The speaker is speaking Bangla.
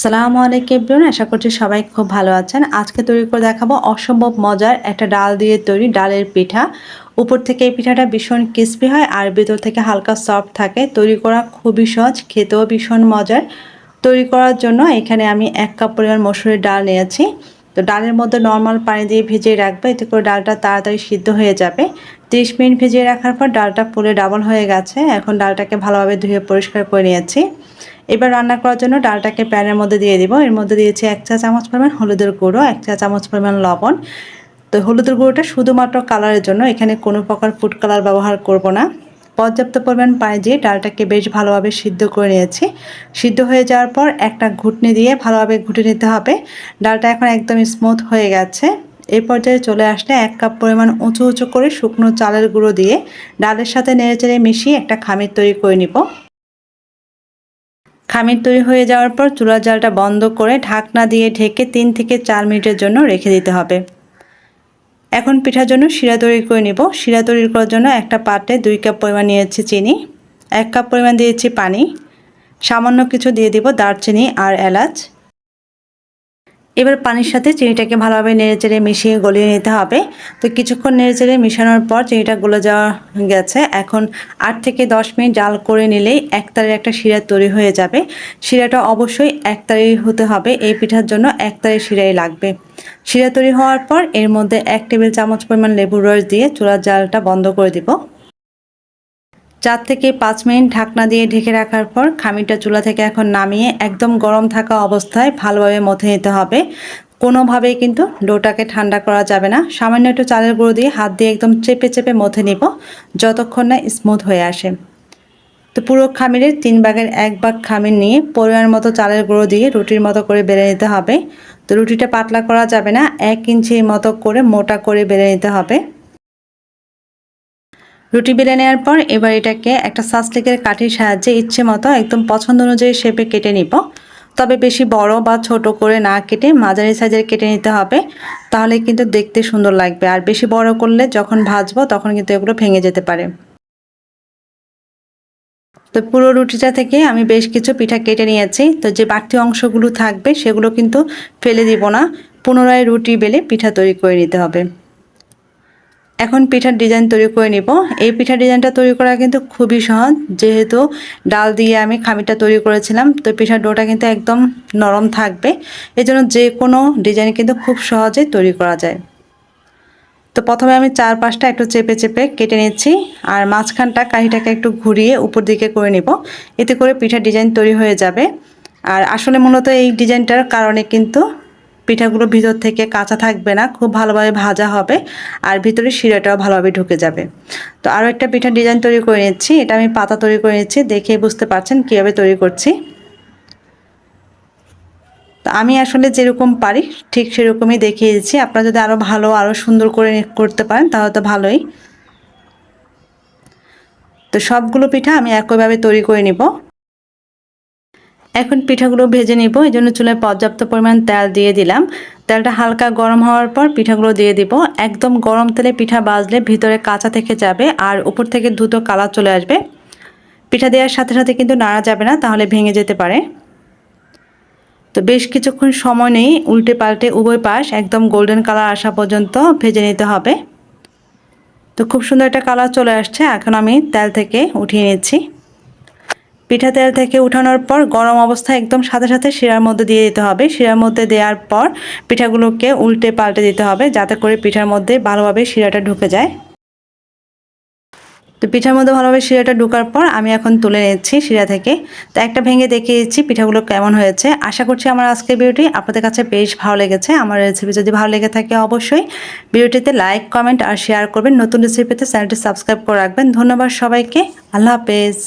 সালামু আলাইকুম এভরিওয়ান, আশা করছি সবাই খুব ভালো আছেন। আজকে তৈরি করে দেখাবো অসম্ভব মজার একটা ডাল দিয়ে তৈরি ডালের পিঠা। উপর থেকে এই পিঠাটা ভীষণ ক্রিস্পি হয় আর ভেতর থেকে হালকা সফট থাকে। তৈরি করা খুবই সহজ, খেতেও ভীষণ মজার। তৈরি করার জন্য এখানে আমি এক কাপ পরিমাণ মসুরের ডাল নিয়েছি। তো ডালের মধ্যে নর্মাল পানি দিয়ে ভিজিয়ে রাখবে, এতে করে ডালটা তাড়াতাড়ি সিদ্ধ হয়ে যাবে। তিরিশ মিনিট ভিজিয়ে রাখার পর ডালটা ফুলে ডাবল হয়ে গেছে। এখন ডালটাকে ভালোভাবে ধুয়ে পরিষ্কার করে নিয়েছি। এবার রান্না করার জন্য ডালটাকে প্যানের মধ্যে দিয়ে দিব। এর মধ্যে দিয়েছি এক চা চামচ পরিমাণ হলুদের গুঁড়ো, এক চা চামচ পরিমাণ লবণ। তো হলুদের গুঁড়োটা শুধুমাত্র কালারের জন্য, এখানে কোনো প্রকার ফুড কালার ব্যবহার করব না। পর্যাপ্ত পরিমাণ পানি দিয়ে ডালটাকে বেশ ভালোভাবে সিদ্ধ করে নিয়েছি। সিদ্ধ হয়ে যাওয়ার পর একটা ঘুটনি দিয়ে ভালোভাবে ঘুটে নিতে হবে। ডালটা এখন একদম স্মুথ হয়ে গেছে। এই পর্যায়ে চলে আসলে এক কাপ পরিমাণ উঁচু উঁচু করে শুকনো চালের গুঁড়ো দিয়ে ডালের সাথে নেড়ে চেড়ে মিশিয়ে একটা খামির তৈরি করে নিব। খামির তৈরি হয়ে যাওয়ার পর চুলার জালটা বন্ধ করে ঢাকনা দিয়ে ঢেকে তিন থেকে চার মিনিটের জন্য রেখে দিতে হবে। এখন পিঠার জন্য শিরা তৈরি করে নেব। শিরা তৈরি করার জন্য একটা পাটে দুই কাপ পরিমাণ নিয়েছি চিনি, এক কাপ পরিমাণ দিয়েছি পানি, সামান্য কিছু দিয়ে দিব দারচিনি আর এলাচ। এবার পানির সাথে চিনিটাকে ভালোভাবে নেড়ে চেড়ে মিশিয়ে গলিয়ে নিতে হবে। তো কিছুক্ষণ নেড়ে চেড়ে মিশানোর পর চিনিটা গলে যাওয়া গেছে। এখন আট থেকে দশ মিনিট জাল করে নিলেই একতারের একটা শিরা তৈরি হয়ে যাবে। শিরাটা অবশ্যই একতারি হতে হবে। এই পিঠার জন্য একতারি শিরাই লাগবে। শিরা তৈরি হওয়ার পর এর মধ্যে এক টেবিল চামচ পরিমাণ লেবুর রস দিয়ে চুলার জালটা বন্ধ করে দিব। চার থেকে পাঁচ মিনিট ঢাকনা দিয়ে ঢেকে রাখার পর খামিরটা চুলা থেকে এখন নামিয়ে একদম গরম থাকা অবস্থায় ভালোভাবে মথে নিতে হবে। কোনোভাবেই কিন্তু ডোটাকে ঠান্ডা করা যাবে না। সামান্য একটু চালের গুঁড়ো দিয়ে হাত দিয়ে একদম চেপে চেপে মথে নিব, যতক্ষণ না স্মুথ হয়ে আসে। তো পুরো খামিরের তিন ভাগের এক ভাগ খামির নিয়ে পরিমাণ মতো চালের গুঁড়ো দিয়ে রুটির মতো করে বেড়ে নিতে হবে। তো রুটিটা পাতলা করা যাবে না, এক ইঞ্চির মতো করে মোটা করে বেড়ে নিতে হবে। রুটি বেলে নেওয়ার পর এবার এটাকে একটা সাসলিকের কাঠির সাহায্যে ইচ্ছে মতো একদম পছন্দ অনুযায়ী শেপে কেটে নিব। তবে বেশি বড় বা ছোট করে না কেটে মাঝারি সাইজের কেটে নিতে হবে। তাহলে কিন্তু দেখতে সুন্দর লাগবে। আর বেশি বড় করলে যখন ভাজবো তখন কিন্তু এগুলো ভেঙে যেতে পারে। তো পুরো রুটিটা থেকে আমি বেশ কিছু পিঠা কেটে নিয়েছি। তো যে বাড়তি অংশগুলো থাকবে সেগুলো কিন্তু ফেলে দিব না। পুনরায় রুটি বেলে পিঠা তৈরি করে নিতে হবে। এখন পিঠার ডিজাইন তৈরি করে নিব। এই পিঠার ডিজাইনটা তৈরি করা কিন্তু খুবই সহজ। যেহেতু ডাল দিয়ে আমি খামিটা তৈরি করেছিলাম, তো পিঠার ডোটা কিন্তু একদম নরম থাকবে। এই জন্য যে কোনো ডিজাইন কিন্তু খুব সহজে তৈরি করা যায়। তো প্রথমে আমি চার পাঁচটা একটু চেপে চেপে কেটে নিচ্ছি, আর মাঝখানটা কাহিটাকে একটু ঘুরিয়ে উপর দিকে করে নিব। এতে করে পিঠার ডিজাইন তৈরি হয়ে যাবে। আর আসলে মূলত এই ডিজাইনটার কারণে কিন্তু পিঠাগুলো ভিতর থেকে কাঁচা থাকবে না, খুব ভালোভাবে ভাজা হবে আর ভিতরে শিরাটাও ভালোভাবে ঢুকে যাবে। তো আরও একটা পিঠার ডিজাইন তৈরি করে নিচ্ছি, এটা আমি পাতা তৈরি করে নিচ্ছি, দেখে বুঝতে পারছেন কীভাবে তৈরি করছি। তো আমি আসলে যেরকম পারি ঠিক সেরকমই দেখিয়ে দিচ্ছি, আপনারা যদি আরও ভালো, আরও সুন্দর করে করতে পারেন তাহলে তো ভালোই। তো সবগুলো পিঠা আমি একইভাবে তৈরি করে নিব। এখন পিঠাগুলো ভেজে নিব। এই জন্য চুলায় পর্যাপ্ত পরিমাণ তেল দিয়ে দিলাম। তেলটা হালকা গরম হওয়ার পর পিঠাগুলো দিয়ে দিব। একদম গরম তেলে পিঠা বাজলে ভিতরে কাঁচা থেকে যাবে আর উপর থেকে দ্রুত কালার চলে আসবে। পিঠা দেওয়ার সাথে সাথে কিন্তু নাড়া যাবে না, তাহলে ভেঙে যেতে পারে। তো বেশ কিছুক্ষণ সময় নেই, উল্টে পাল্টে উভয় পাশ একদম গোল্ডেন কালার আসা পর্যন্ত ভেজে নিতে হবে। তো খুব সুন্দর একটা কালার চলে আসছে, এখন আমি তেল থেকে উঠিয়ে নিচ্ছি। পিঠা তেল থেকে উঠানোর পর গরম অবস্থায় একদম সাথে সাথে শিরার মধ্যে দিয়ে দিতে হবে। শিরার মধ্যে দেওয়ার পর পিঠাগুলোকে উল্টে পাল্টে দিতে হবে যাতে করে পিঠার মধ্যে ভালোভাবে শিরাটা ঢুকে যায়। তো পিঠার মধ্যে ভালোভাবে শিরাটা ঢোকার পর আমি এখন তুলে নিচ্ছি শিরা থেকে। তো একটা ভেঙে দেখিয়ে দিচ্ছি পিঠাগুলো কেমন হয়েছে। আশা করছি আমার আজকের ভিডিওটি আপনাদের কাছে বেশ ভালো লেগেছে। আমার রেসিপি যদি ভালো লেগে থাকে অবশ্যই ভিডিওটিতে লাইক কমেন্ট আর শেয়ার করবেন। নতুন রেসিপিতে চ্যানেলটি সাবস্ক্রাইব করে রাখবেন। ধন্যবাদ সবাইকে। আল্লাহ হাফেজ।